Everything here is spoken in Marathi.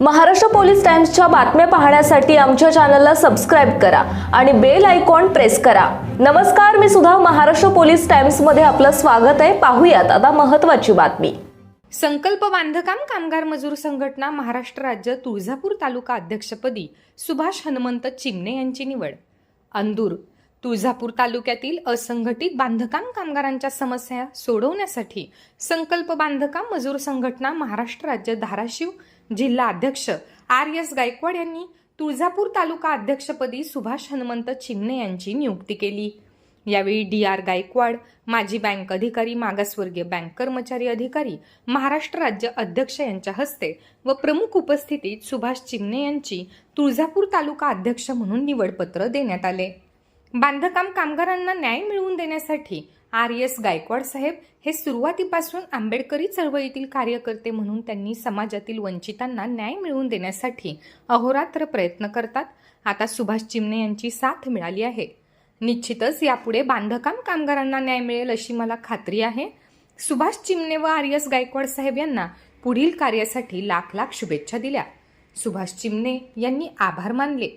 महाराष्ट्र पोलीस टाइम्सच्या बातम्या पाहण्यासाठी आमच्या चॅनलला सबस्क्राईब करा आणि बेल आयकॉन प्रेस करा. नमस्कार मी सुद्धा महाराष्ट्र पोलीस टाइम्समध्ये आपलं स्वागत आहे. पाहूयात आता महत्वाची बातमी. संकल्प बांधकाम कामगार मजूर संघटना महाराष्ट्र राज्य तुळजापूर तालुका अध्यक्षपदी सुभाष हनुमंत चिमणे यांची निवड. अंदूर तुळजापूर तालुक्यातील असंघटित बांधकाम कामगारांच्या समस्या सोडवण्यासाठी संकल्प बांधकाम मजूर संघटना महाराष्ट्र राज्य धाराशिव जिल्हा अध्यक्ष आर एस गायकवाड यांनी तुळजापूर तालुका अध्यक्षपदी सुभाष हनुमंत चिमणे यांची नियुक्ती केली. यावेळी डी आर गायकवाड माजी बँक अधिकारी मागासवर्गीय बँक कर्मचारी अधिकारी महाराष्ट्र राज्य अध्यक्ष यांच्या हस्ते व प्रमुख उपस्थितीत सुभाष चिमणे यांची तुळजापूर तालुका अध्यक्ष म्हणून निवडपत्र देण्यात आले. बांधकाम कामगारांना न्याय मिळवून देण्यासाठी आर एस गायकवाड साहेब हे सुरुवातीपासून आंबेडकरी चळवळीतील कार्यकर्ते म्हणून त्यांनी समाजातील वंचितांना न्याय मिळवून देण्यासाठी अहोरात्र प्रयत्न करतात. आता सुभाष चिमणे यांची साथ मिळाली आहे. निश्चितच यापुढे बांधकाम कामगारांना न्याय मिळेल अशी मला खात्री आहे. सुभाष चिमणे व आर एस गायकवाड साहेब यांना पुढील कार्यासाठी लाख लाख शुभेच्छा दिल्या. सुभाष चिमणे यांनी आभार मानले.